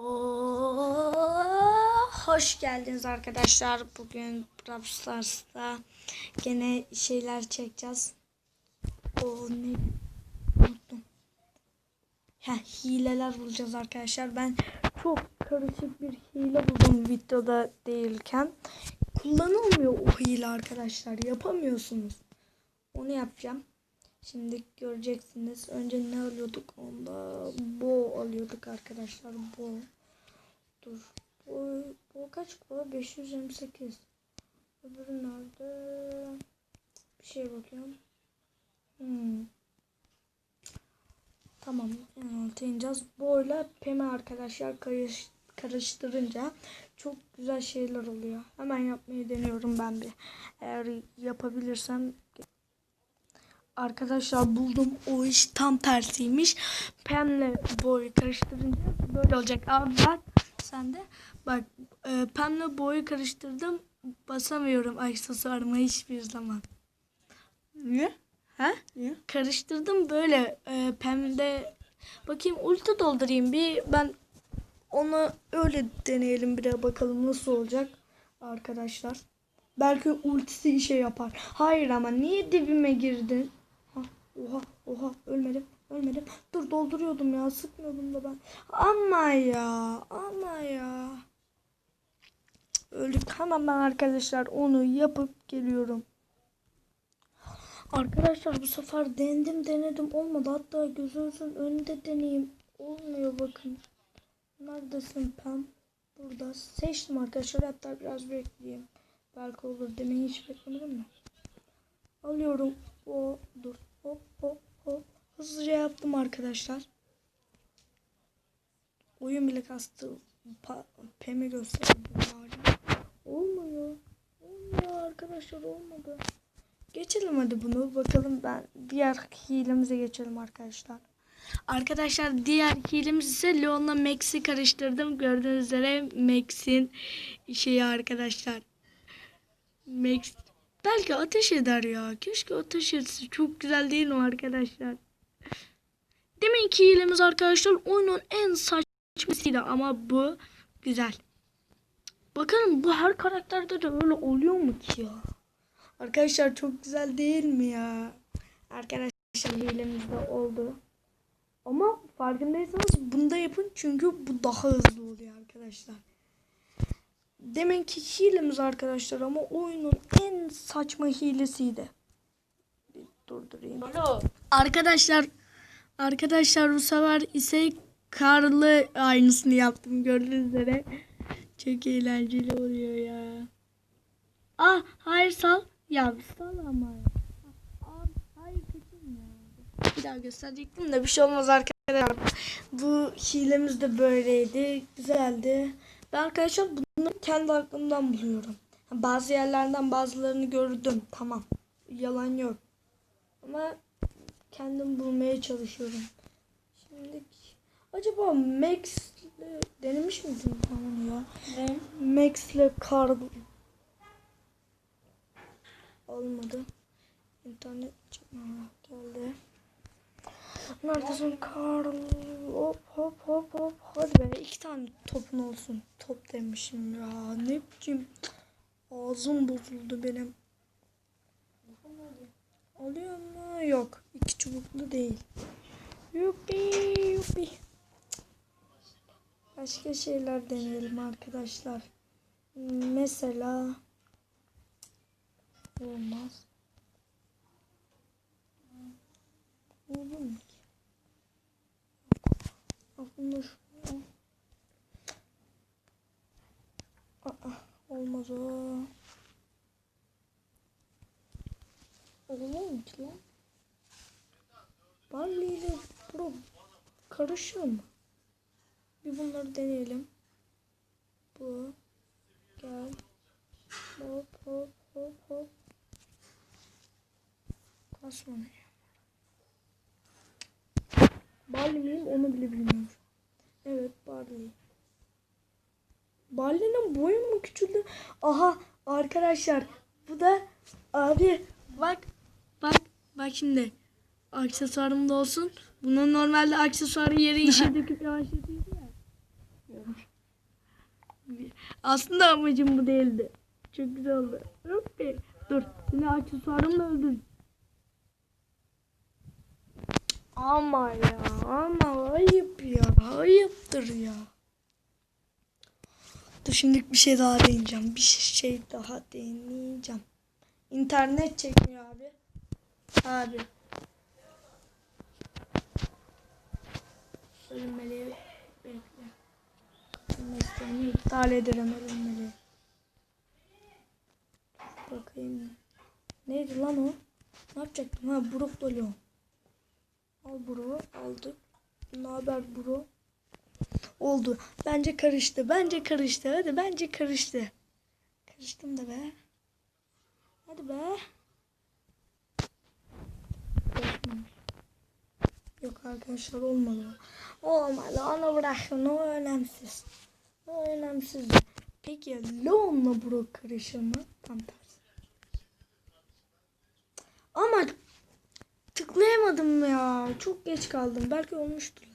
Oo, hoş geldiniz arkadaşlar. Bugün Brawl Stars'ta gene şeyler çekeceğiz. O ne? Unuttum. Ha, hileler bulacağız arkadaşlar. Ben çok karışık bir hile buldum videoda değilken. Kullanılmıyor o hile arkadaşlar. Yapamıyorsunuz. Onu yapacağım. Şimdi göreceksiniz. Önce ne alıyorduk? Onda bo alıyorduk arkadaşlar. Bo. Dur. Bu, bu kaç bu? 528. Öbürü nerede? Bir şey bakıyorum. Hmm. Tamam. En altı ineceğiz. Boyla peme arkadaşlar karış, karıştırınca çok güzel şeyler oluyor. Hemen yapmayı deniyorum ben bir. Eğer yapabilirsem Arkadaşlar buldum o iş tam tersiymiş. Pemle boyu karıştırınca böyle olacak. Abi bak sen de bak e, pemle boyu karıştırdım basamıyorum aksesuarıma hiçbir zaman. Niye? Ha? Niye? Karıştırdım böyle e, pemde bakayım ulti doldurayım bir ben onu öyle deneyelim bir bakalım nasıl olacak arkadaşlar. Belki ultisi işe yapar. Hayır ama niye dibime girdin? Ha, oha oha ölmedim ölmedim. Dur dolduruyordum ya sıkmıyordum da ben. Ama ya ama ya. Öldük hemen ben arkadaşlar onu yapıp geliyorum. Arkadaşlar bu sefer denedim denedim olmadı. Hatta gözünüzün önünde deneyeyim. Olmuyor bakın. Neredesin Pam? Burada. Seçtim arkadaşlar. Hatta biraz bekleyeyim. Belki olur demeyi hiç beklemedim mi? Alıyorum. O dur. Hop hop hop. Hızlıca yaptım arkadaşlar. Oyun bile kastı. Pa Pem'i gösterdim. bari. Olmuyor. Olmuyor arkadaşlar olmadı. Geçelim hadi bunu. Bakalım ben diğer hilemize geçelim arkadaşlar. Arkadaşlar diğer hilemiz ise Leon'la Max'i karıştırdım. Gördüğünüz üzere Max'in şeyi arkadaşlar. Max belki ateş eder ya. Keşke ateş etse. Çok güzel değil mi arkadaşlar? Deminki hilemiz arkadaşlar oyunun en saçmasıydı ama bu güzel. Bakın bu her karakterde de öyle oluyor mu ki ya? Arkadaşlar çok güzel değil mi ya? Arkadaşlar hilemizde oldu. Ama farkındaysanız bunda yapın çünkü bu daha hızlı oluyor arkadaşlar. Demek ki hilemiz arkadaşlar ama oyunun en saçma hilesiydi. Bir durdurayım. Alo. Arkadaşlar arkadaşlar bu sefer ise karlı aynısını yaptım gördüğünüz üzere. Çok eğlenceli oluyor ya. Ah hayır sal. Ya sal ama. Abi hayır kaçın ya. Bir daha gösterecektim de bir şey olmaz arkadaşlar. Bu hilemiz de böyleydi. Güzeldi. Ben arkadaşlar bunu kendi aklımdan buluyorum. Bazı yerlerden bazılarını gördüm. Tamam. Yalan yok. Ama kendim bulmaya çalışıyorum. Şimdi acaba Max denemiş miydin onu ya? Ne? Max'le kar olmadı. İnternet çıkmaya geldi. Neredesin Karl? Hop hop hop hop. Hadi be iki tane topun olsun. Top demişim ya. Ne biçim ağzım bozuldu benim. Oluyor mu? Yok. İki çubuklu değil. Yuppi yuppi. Başka şeyler deneyelim arkadaşlar. Mesela olmaz. Olur ki? Aklımda şu. Aa, olmaz o. Ki lan? Barley ile Pro karışıyor mu? Bir bunları deneyelim. Bu. Gel. Hop hop hop hop. Kasma ne? Barley miyim onu bile bilmiyorum. Evet Barley. Barley'nin boyu mu küçüldü? Aha arkadaşlar bu da abi bak bak bak şimdi aksesuarım da olsun. Bunun normalde aksesuarı yere işe döküp yavaşlatıyordu ya. Aslında amacım bu değildi. Çok güzel oldu. Dur. Seni aksesuarımla öldür. Ama ya. Ama ayıp ya. Ayıptır ya. Dur şimdi bir şey daha deneyeceğim. Bir şey daha deneyeceğim. İnternet çekmiyor abi. Abi. Ölmeli. Bekle. Mesleğini iptal ederim ölmeli. Bakayım. Neydi lan o? Ne yapacaktım? Ha Brook doluyor. Al bro. Aldık. Ne haber bro? Oldu. Bence karıştı. Bence karıştı. Hadi bence karıştı. Karıştım da be. Hadi be. Yok arkadaşlar olmadı. Olmadı. Onu bırakın. O önemsiz. O önemsiz. Peki ya Leon'la Brock karışır mı? Tam tersi. Ama tıklayamadım ya. Çok geç kaldım. Belki olmuştur.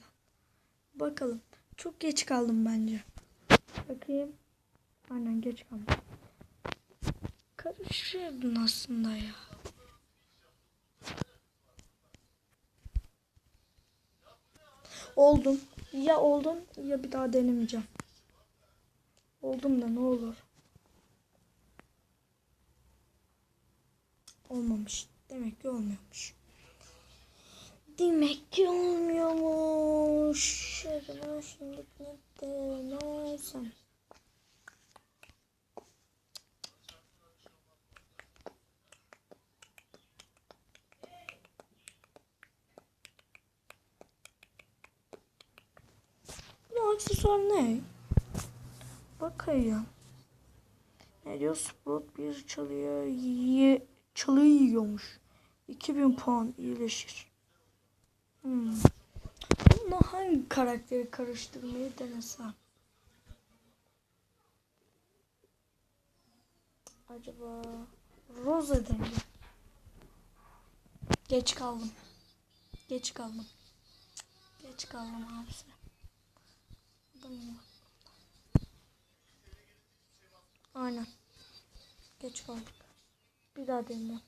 Bakalım. Çok geç kaldım bence. Bakayım. Aynen geç kaldım. Karışıyordun aslında ya. Oldum. Ya oldum ya bir daha denemeyeceğim. Oldum da ne olur. Olmamış. Demek ki olmuyormuş. Demek ki olmuyormuş. Acaba şimdi ne denesem? Bu aksesuar ne? Bakayım. Ne diyor? Sprout bir çalıyı yiyormuş. 2000 puan iyileşir. Hmm. Bununla hangi karakteri karıştırmayı denesem? Acaba Rosa deneyim. Geç kaldım. Geç kaldım. Geç kaldım abisi. Bununla. Aynen. Geç kaldık. Bir daha deneyim.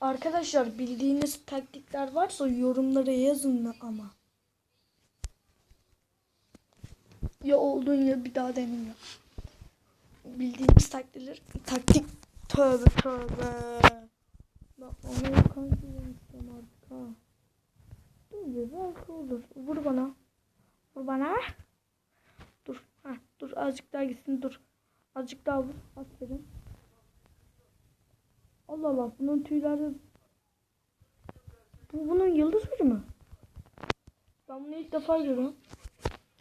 Arkadaşlar bildiğiniz taktikler varsa yorumlara yazın ama. Ya oldun ya bir daha deneyim. Bildiğiniz taktikler taktik tövbe tövbe. Bak onu kanka demiştim artık ha. Dur belki olur. Vur bana. Vur bana. Dur. Ha, dur azıcık daha gitsin dur. Azıcık daha vur. Aferin. Allah Allah bunun tüyleri bu bunun yıldız gücü mü? Ben bunu ilk defa görüyorum.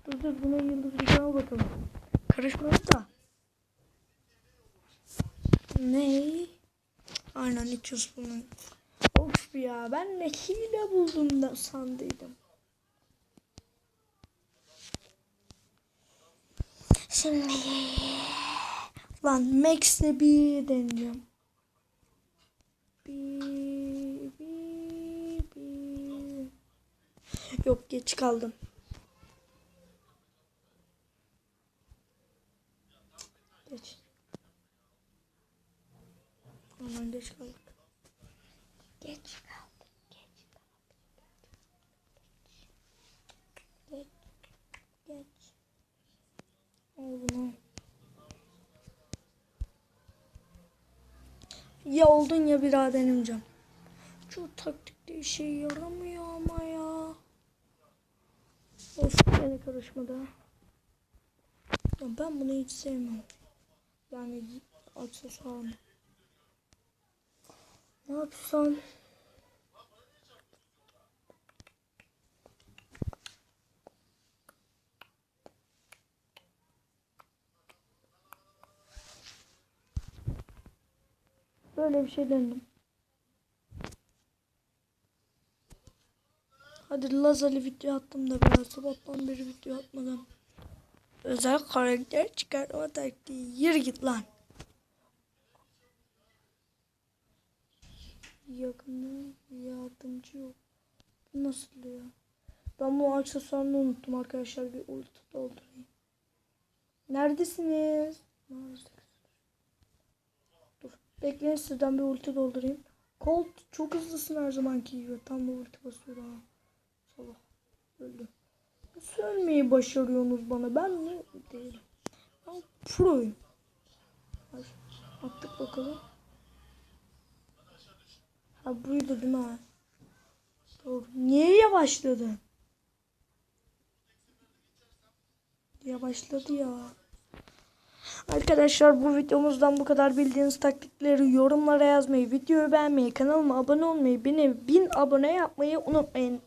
Dur dur bunun yıldız gücüne bakalım. Karışmadı da. Ne? Aynen içiyoruz bunu. Of ya ben ne hile buldum da sandıydım. Şimdi lan Max'le bir deneyeceğim. Yok geç kaldım. Geç. Aman geç kaldık. Geç kaldık. Geç kaldık. Geç. Geç. Al bunu. Ya oldun ya bir daha denemeyeceğim. Şu taktik de işe yaramıyor ama ya. Of beni karışmadı. Ya ben bunu hiç sevmem. Yani aksesuarını. Ne yapsam? Böyle bir şey denedim. Hadi Lazali video attım da biraz sabahtan beri video atmadım. Özel karakter çıkartma taktiği. Yürü git lan. Yakında yardımcı yok. Bu nasıl ya? Ben bu aksesuarını unuttum arkadaşlar. Bir ulti doldurayım. Neredesiniz? Neredesiniz? Bekleyin sizden bir ulti doldurayım. Colt çok hızlısın her zamanki gibi. Tam da ulti basıyor ha. Salak. Öldü. Nasıl ölmeyi başarıyorsunuz bana? Ben mi değilim? Ben proyum. Attık bakalım. Ha buydu değil mi? Doğru. Niye yavaşladın? Yavaşladı ya. Arkadaşlar bu videomuzdan bu kadar bildiğiniz taktikleri yorumlara yazmayı, videoyu beğenmeyi, kanalıma abone olmayı, beni 1000 abone yapmayı unutmayın.